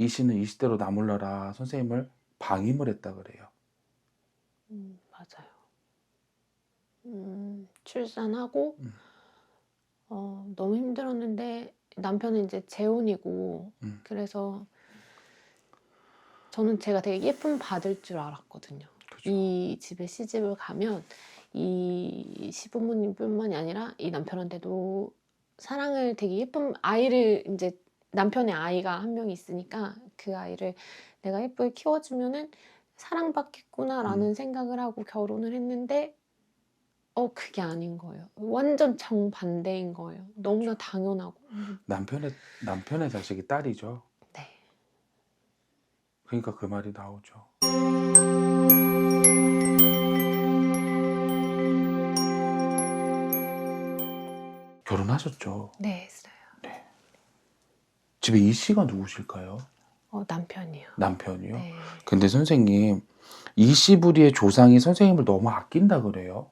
이 씨는 20대로 나몰라라 선생님을 방임을 했다 그래요. 음, 맞아요. 음, 출산하고 음. 어, 너무 힘들었는데 남편은 이제 재혼이고 음. 그래서 저는 제가 되게 예쁨 받을 줄 알았거든요. 그죠? 이 집에 시집을 가면 이 시부모님뿐만이 아니라 이 남편한테도 사랑을 되게 예쁜 아이를 이제 남편의 아이가 한 명이 있으니까 그 아이를 내가 예쁘게 키워주면은 사랑받겠구나라는 음. 생각을 하고 결혼을 했는데 어 그게 아닌 거예요. 완전 정반대인 거예요. 너무나 당연하고. 남편의 남편의 자식이 딸이죠. 네. 그러니까 그 말이 나오죠. 결혼하셨죠? 네, 했어요. 집에 이 씨가 누구실까요? 어 남편이요. 남편이요? 네. 근데 선생님 이 씨부리의 조상이 선생님을 너무 아낀다 그래요.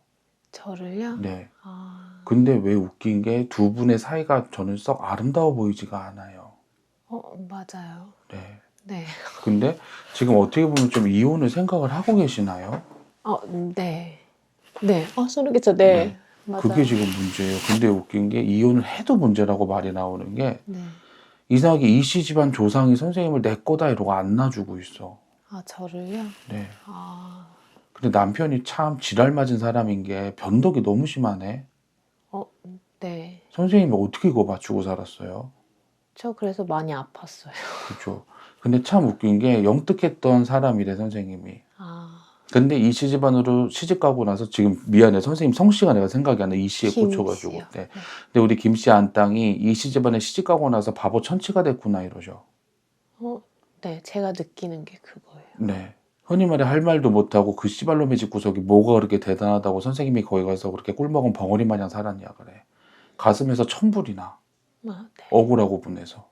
저를요? 네. 아, 근데 왜 웃긴 게 두 분의 사이가 저는 썩 아름다워 보이지가 않아요. 어 맞아요. 네. 네. 근데 지금 어떻게 보면 좀 이혼을 생각을 하고 계시나요? 어, 네. 네. 어, 소름 끼쳐. 네. 네. 맞아요. 그게 지금 문제예요. 근데 웃긴 게 이혼을 해도 문제라고 말이 나오는 게 네. 이상하게 이씨 집안 조상이 선생님을 내 거다 이러고 안 놔주고 있어. 아, 저를요? 네. 아, 근데 남편이 참 지랄 맞은 사람인 게 변덕이 너무 심하네. 어, 네. 선생님이 어떻게 그거 맞추고 살았어요? 저 그래서 많이 아팠어요. 그렇죠. 근데 참 웃긴 게 영특했던 사람이래 선생님이. 아, 근데 이씨 집안으로 시집 가고 나서 지금 미안해 선생님 성씨가 내가 생각이 안 나. 이 씨에 김 꽂혀가지고. 네. 근데 우리 김씨 안 땅이 이씨 집안에 시집 가고 나서 바보 천치가 됐구나 이러죠. 어, 네. 제가 느끼는 게 그거예요. 네. 흔히 말해 할 말도 못하고 그 씨발놈의 집 구석이 뭐가 그렇게 대단하다고 선생님이 거기 가서 그렇게 꿀먹은 벙어리 마냥 살았냐 그래. 가슴에서 천불이 나. 아, 네. 억울하고 분해서.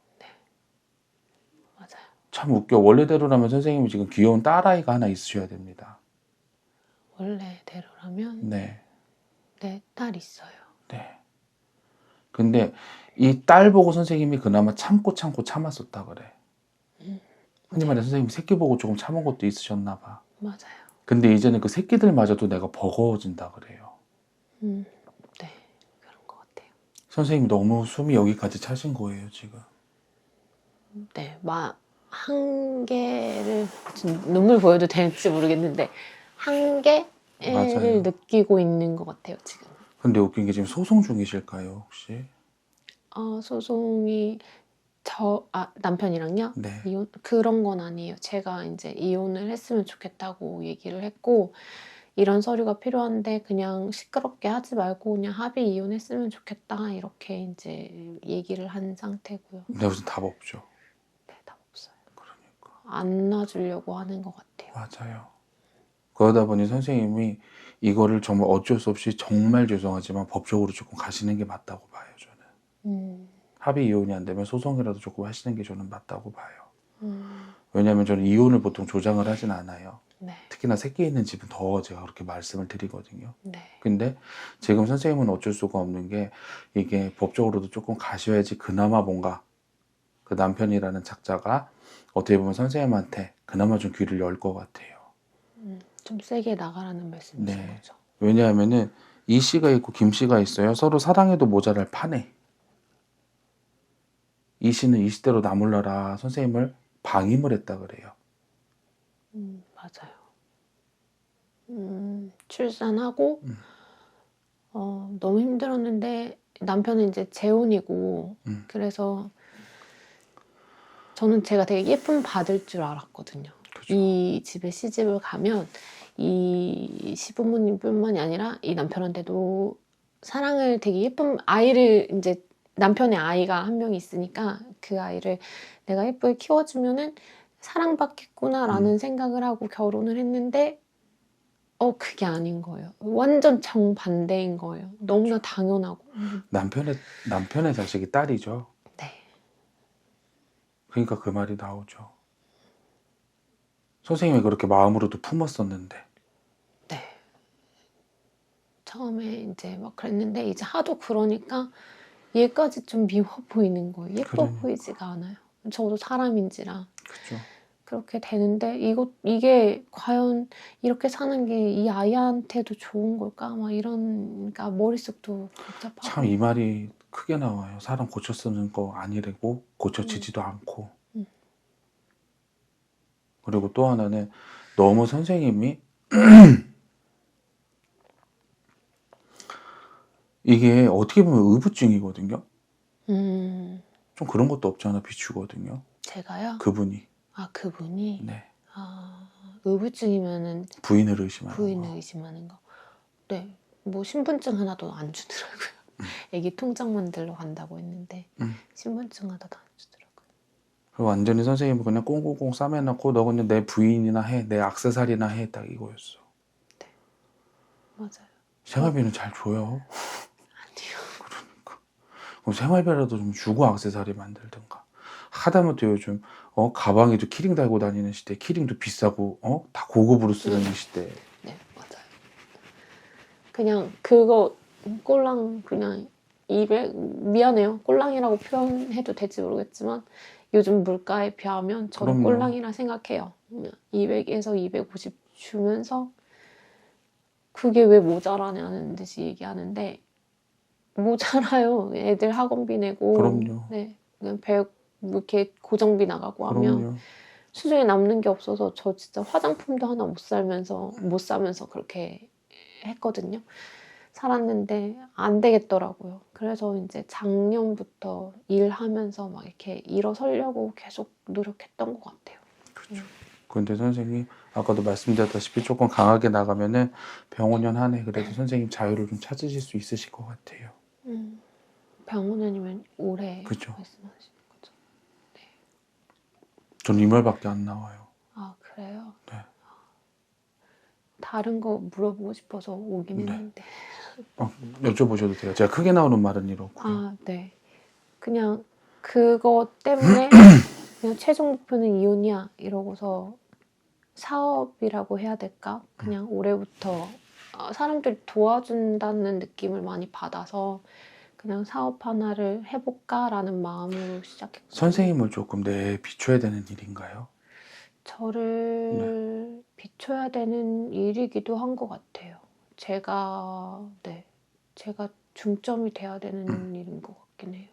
맞아요. 참 웃겨. 원래대로라면 선생님이 지금 귀여운 딸아이가 하나 있으셔야 됩니다. 원래대로라면 네. 네, 딸 있어요. 네. 근데 이 딸 보고 선생님이 그나마 참고 참고 참았었다 그래. 음. 흔히 말해 선생님이 새끼 보고 조금 참은 것도 있으셨나 봐. 맞아요. 근데 이제는 그 새끼들마저도 내가 버거워진다 그래요. 음, 네. 그런 것 같아요. 선생님이 너무 숨이 여기까지 차신 거예요 지금. 네, 막 한계를 지금 눈물 보여도 될지 모르겠는데 한계를 맞아요. 느끼고 있는 것 같아요 지금. 근데 웃긴 게 지금 소송 중이실까요 혹시? 어, 소송이 저 아, 남편이랑요 네. 이혼 그런 건 아니에요. 제가 이제 이혼을 했으면 좋겠다고 얘기를 했고 이런 서류가 필요한데 그냥 시끄럽게 하지 말고 그냥 합의 이혼했으면 좋겠다 이렇게 이제 얘기를 한 상태고요. 근데 무슨 답 없죠. 네, 답 없어요. 그러니까. 안 놔주려고 하는 것 같아요. 맞아요. 그러다 보니 선생님이 이거를 정말 어쩔 수 없이 정말 죄송하지만 법적으로 조금 가시는 게 맞다고 봐요 저는. 음, 합의 이혼이 안 되면 소송이라도 조금 하시는 게 저는 맞다고 봐요. 음, 왜냐하면 저는 이혼을 보통 조장을 하진 않아요. 네, 특히나 새끼 있는 집은 더 제가 그렇게 말씀을 드리거든요. 네, 근데 지금 선생님은 어쩔 수가 없는 게 이게 법적으로도 조금 가셔야지 그나마 뭔가 그 남편이라는 작자가 어떻게 보면 선생님한테 그나마 좀 귀를 열 것 같아요. 음, 좀 세게 나가라는 말씀이신 네. 거죠. 왜냐하면은 이 씨가 있고 김 씨가 있어요. 서로 사랑해도 모자랄 판에 이 씨는 20대로 나몰라라 선생님을 방임을 했다 그래요. 음, 맞아요. 음, 출산하고 음. 어, 너무 힘들었는데 남편은 이제 재혼이고 음. 그래서 저는 제가 되게 예쁨 받을 줄 알았거든요. 그죠? 이 집에 시집을 가면 이 시부모님뿐만이 아니라 이 남편한테도 사랑을 되게 예쁜 아이를 이제 남편의 아이가 한 명이 있으니까 그 아이를 내가 예쁘게 키워주면은 사랑받겠구나라는 음. 생각을 하고 결혼을 했는데 어 그게 아닌 거예요. 완전 정반대인 거예요. 너무나 당연하고. 남편의 남편의 자식이 딸이죠. 네. 그러니까 그 말이 나오죠. 선생님이 그렇게 마음으로도 품었었는데 네. 처음에 이제 막 그랬는데 이제 하도 그러니까 얘까지 좀 미워 보이는 거예요. 예뻐 그러니까. 보이지가 않아요. 저도 사람인지라. 그렇죠. 그렇게 되는데 이거 이게 과연 이렇게 사는 게 이 아이한테도 좋은 걸까? 막 이런 그러니까 머릿속도 복잡하고 참 이 말이 크게 나와요. 사람 고쳐 쓰는 거 아니래고 고쳐지지도 않고. 음. 그리고 또 하나는 너무 선생님이 이게 어떻게 보면 의부증이거든요. 음 좀 그런 것도 없지 않아 비추거든요. 제가요? 그분이 아 그분이 네 아 의부증이면은 부인을 의심하는 부인을 거. 의심하는 거. 네. 뭐 신분증 하나도 안 주더라고요. 애기 통장 만들러 간다고 했는데 음. 신분증 하나도 안 주더라고요. 완전히 선생님은 그냥 꽁꽁꽁 싸매놓고 너 그냥 내 부인이나 해, 내 악세사리나 해 딱 이거였어. 맞아요. 생활비는 잘 줘요. 아니요. 그러니까. 그럼 생활비라도 좀 주고 악세사리 만들든가. 하다못해 요즘 어 가방에도 키링 달고 다니는 시대, 키링도 비싸고 어다 고급으로 쓰는 음. 이 시대. 네, 맞아요. 그냥 그거 꼴랑 그냥 200 미안해요. 꼴랑이라고 표현해도 될지 모르겠지만 요즘 물가에 비하면 저는 그럼요. 꼴랑이라 생각해요. 그냥 200에서 250 주면서 그게 왜 모자라냐는 듯이 얘기하는데 모자라요. 애들 학원비 내고 그럼요. 네. 그냥 배 이렇게 고정비 나가고 하면 그럼요. 수중에 남는 게 없어서 저 진짜 화장품도 하나 못 살면서 못 사면서 그렇게 했거든요. 살았는데 안 되겠더라고요. 그래서 이제 작년부터 일하면서 막 이렇게 일어서려고 계속 노력했던 것 같아요. 그렇죠. 근데 선생님 아까도 말씀드렸다시피 조금 강하게 나가면은 병원년 한 해 그래도 선생님 자유를 좀 찾으실 수 있으실 것 같아요. 음, 병원이면 올해 그죠. 말씀하시는 거죠. 전이 말밖에 안 나와요. 아 그래요? 네. 다른 거 물어보고 싶어서 오긴 네. 했는데. 어, 여쭤보셔도 돼요. 제가 크게 나오는 말은 이렇고요. 아, 네. 그냥 그거 때문에 그냥 최종 목표는 이혼이야 이러고서 사업이라고 해야 될까? 그냥 올해부터 아, 사람들이 도와준다는 느낌을 많이 받아서 그냥 사업 하나를 해볼까라는 마음으로 시작했고 선생님을 조금 내 비춰야 되는 일인가요? 저를 비춰야 되는 일이기도 한 것 같아요. 제가 네 제가 중점이 돼야 되는 음. 일인 것 같긴 해요.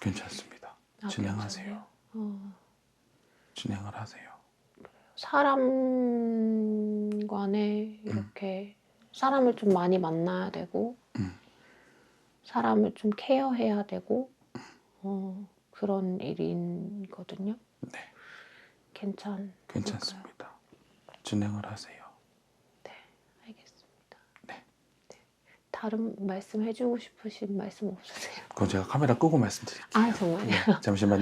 괜찮습니다. 아, 진행하세요. 어, 진행을 하세요. 사람 간에 이렇게 사람을 좀 많이 만나야 되고 음. 사람을 좀 케어해야 되고 어, 그런 일이거든요. 네, 괜찮. 괜찮습니다. 진행을 하세요. 알겠습니다. 네. 네. 다른 말씀 해주고 싶으신 말씀 없으세요? 그건 제가 카메라 끄고 말씀드릴게요. 아 정말요? 네, 잠시만요.